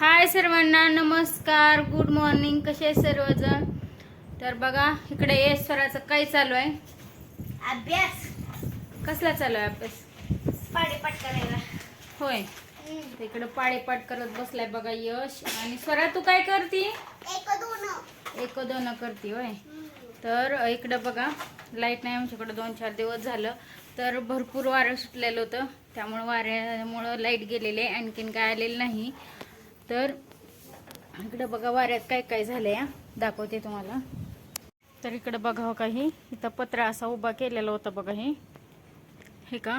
हाय सर्वांना नमस्कार good morning कसे आहे सर्वजण? तर बघा इकडे येश्वराचं काय चालू आहे? अभ्यास. कसला चालू आहे अभ्यास? पाडेपाठ करायला. होय. इकडे पाडेपाठ करत बसलाय बघा यश. आणि स्वरा तू काय करती? एक दोन. एक दोन करती होय. तर इकडं बघा लाइट नाही आमच्याकडे दोन चार दिवस झालं. तर भरपूर वारं सुटलेलं होतं. त्यामुळं वाऱ्यामुळं लाइट गेलेले आणखीन काय आलेलं नाही. तर इकडं बघा वाऱ्यात काय काय झालं या दाखवते तुम्हाला. तर इकडं बघा हो काही इथं पत्रा असा उभा केलेला होता बघा हे. हे का?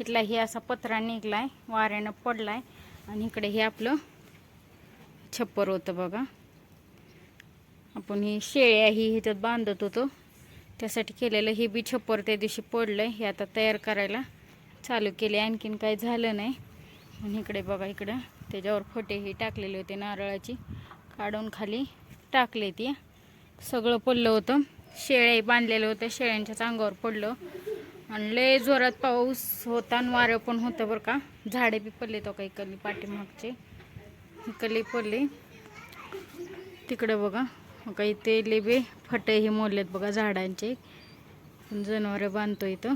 इथला हे असा पत्रा निघलाय वाऱ्यानं पडलाय. आणि इकडे हे आपलं छप्पर होतं बघा. आपण ही शेळ्या ही ह्याच्यात बांधत होतो. त्यासाठी केलेलं हे बी छप्पर त्या दिवशी पडलंय हे आता तयार करायला चालू केले आणखीन काही झालं नाही. आणि इकडे बघा इकडं. त्याच्यावर फटे हे टाकलेले होते नारळाची. काढून खाली टाकले ती. सगळं पडलं होतं. शेळ्याही बांधलेलं होतं. शेळ्यांच्याच अंगावर पडलं. आणि लय जोरात पाऊस होता आणि वारं पण होतं बरं का. झाडे बी पडले तो काही इकडली पाठीमागचे. इकडले पडले. तिकडं बघा. काही ते लेबे फटे हे मोडलेत बघा झाडांचे. जनावरं बांधतो इथं.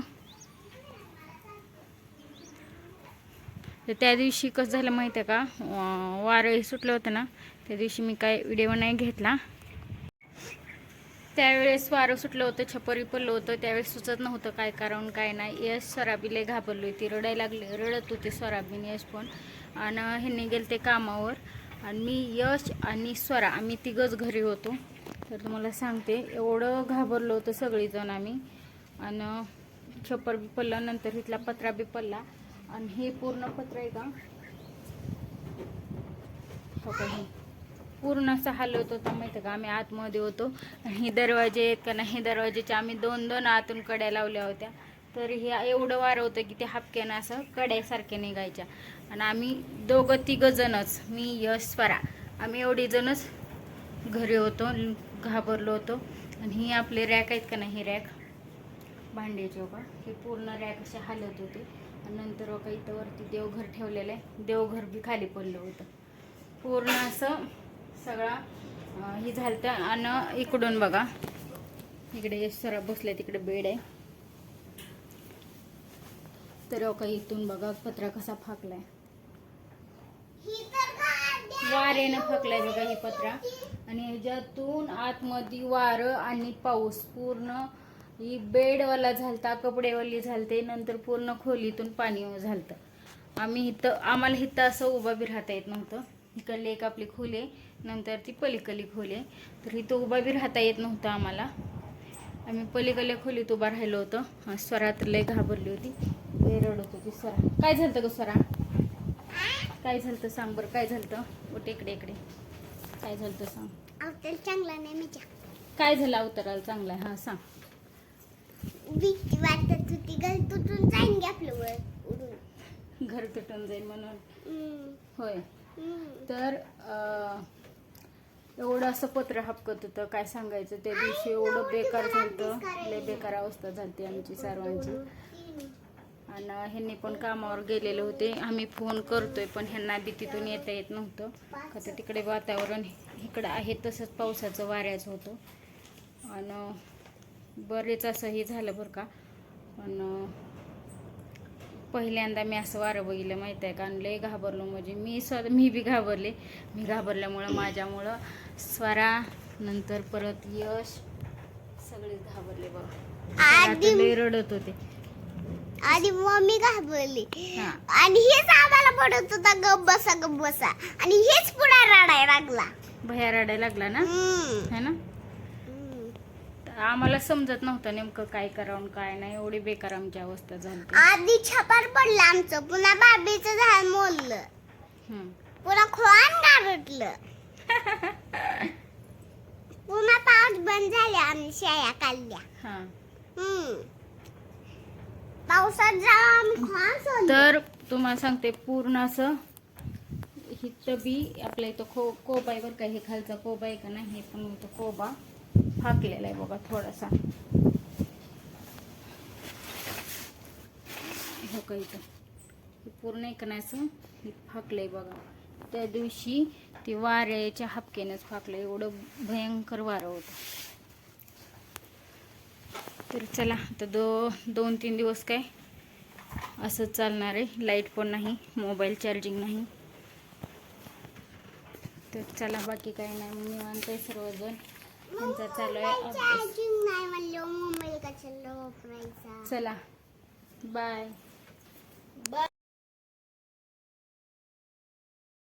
तर त्या दिवशी कसं झालं माहिती आहे का वारंही सुटलं होतं ना त्या दिवशी मी काय व्हिडिओ नाही घेतला. त्यावेळेस वारं सुटलं होतं छपरी पडलं होतं त्यावेळेस सुचत नव्हतं काय कारण काय नाही. यश स्वराबीले घाबरली होती रडायला लागली रडत होती स्वराबीन यश पण. आणि ह्यांनी गेले ते कामावर. आणि मी यश आणि स्वरा आम्ही तिघंच घरी होतो. तर तुम्हाला सांगते एवढं घाबरलो होतं सगळीजण आम्ही. आणि छप्पर बी पडलं नंतर इथला पत्रा बी पडला. आणि हे पूर्ण पत्र आहे का? हो का? हे पूर्ण असं हलवत होता माहिती का? आम्ही आतमध्ये होतो. आणि हे दरवाजे आहेत का नाही हे दरवाजेचे आम्ही दोन दोन आतून कड्या लावल्या होत्या. तर हे एवढं वारं होतं की ते हापक्यानं असं कड्यासारखे निघायच्या. आणि आम्ही दोघं तिघं जणच मी यश स्वरा आम्ही एवढी जणच घरी होतो घाबरलो होतो. आणि ही आपले रॅक आहेत का नाही रॅक? भांड्याचे बघा हे पूर्ण रॅक असे हालत होते. आणि नंतर बघा इथं वरती देवघर ठेवलेलं आहे. देवघर बी खाली पडलं होतं. पूर्ण असं सगळा हे झालं आणि इकडून बघा इकडे सरा बसले तिकडे बेड आहे. तर बघा इथून बघा पत्रा कसा फाकलाय. वारेनं फाकलाय बघा ही पत्रा. आणि ह्याच्यातून आतमध्ये वारं आणि पाऊस पूर्ण ही बेडवाला झालता कपडेवाली झालते नंतर पूर्ण खोलीतून पाणी झालतं. आम्ही इथं आम्हाला इथं असं उभा बी राहता येत नव्हतं. इकडली एक आपली खोली नंतर ती पलीकडली खोली. तर इथं उभा बी राहता येत नव्हतं आम्हाला. आम्ही पलीकडल्या खोलीत उभा राहिलो होतो. आणि स्वरा तर लय घाबरली होती. रडत होती स्वरा. काय झालं ग स्वरा? काय झालं सांग बरं काय झालं उठ इकडे इकडे. काय झालं सांग? चांगला नाही काय झालं अवताराला चांगला? आहे हा सांग. भीती वाटत होती. घर तुटून जाईन गे आपलं वर उडून. घर तुटून जाईल म्हणून. हम्म. होय. हम्म. तर अं, एवढं असं पत्र हपकत होतं. काय सांगायचं? त्या दिवशी एवढं बेकार झालं लय बेकार अवस्था झाली आमची सर्वांची. आणि ह्यांनी पण कामावर गेलेले होते. आम्ही फोन करतोय पण ह्यांना बी तिथून येता येत नव्हतं. का तर तिकडे वातावरण इकडं आहे तसंच पावसाचं वाऱ्याचं होतं. आणि बरेच असं हे झालं बरं का. पण पहिल्यांदा मी असं वारं बघितलं माहीत आहे का आणि लय घाबरलो म्हणजे मी स्वतः मी बी घाबरले. मी घाबरल्यामुळं माझ्यामुळं स्वरा नंतर परत यश सगळेच घाबरले बघा. लय रडत होते. आधी मम्मी घाबरली. आणि हेच आम्हाला पडत होता गप बसा गप बसा. आणि हेच पुढे रडायला लागला. भया रडायला लागला ना. है ना? आम्हाला समजत नव्हतं नेमकं काय करावं काय नाही. एवढी बेकार आमची अवस्था झाली आधी छपार पडलं आमचं पुन्हा बाबीचं झाड मोडलं. पुन्हा खोन गारटलं. पुन्हा पाऊस बंद झाले आम्ही शेळ्या काढल्या. हा. पावसात जाऊ आम्ही खोन सोडलं. तर तुम्हाला सांगते पूर्ण असं हिथं बी आपल्या इथं खो कोबा आहे बरं का. हे खालचा कोबा आहे का नाही हे पण इथं कोबा. फाकलेला आहे बघा थोडासा. हो का इथं. पूर्ण एक नाही असं फाकलंय बघा. त्या दिवशी ती वाऱ्याच्या हापकेनंच फाकलं एवढं भयंकर वारं होतं. तर चला आता दो दोन तीन दिवस काय असं चालणार आहे. लाइट पण नाही मोबाईल चार्जिंग नाही. तर चला बाकी काही नाही. मी म्हणते आहे सर्वजण. त्यांचा चालू आहे अभ्यास नाही म्हणलं मोबाईल कशाला वापरायचा चला. बाय.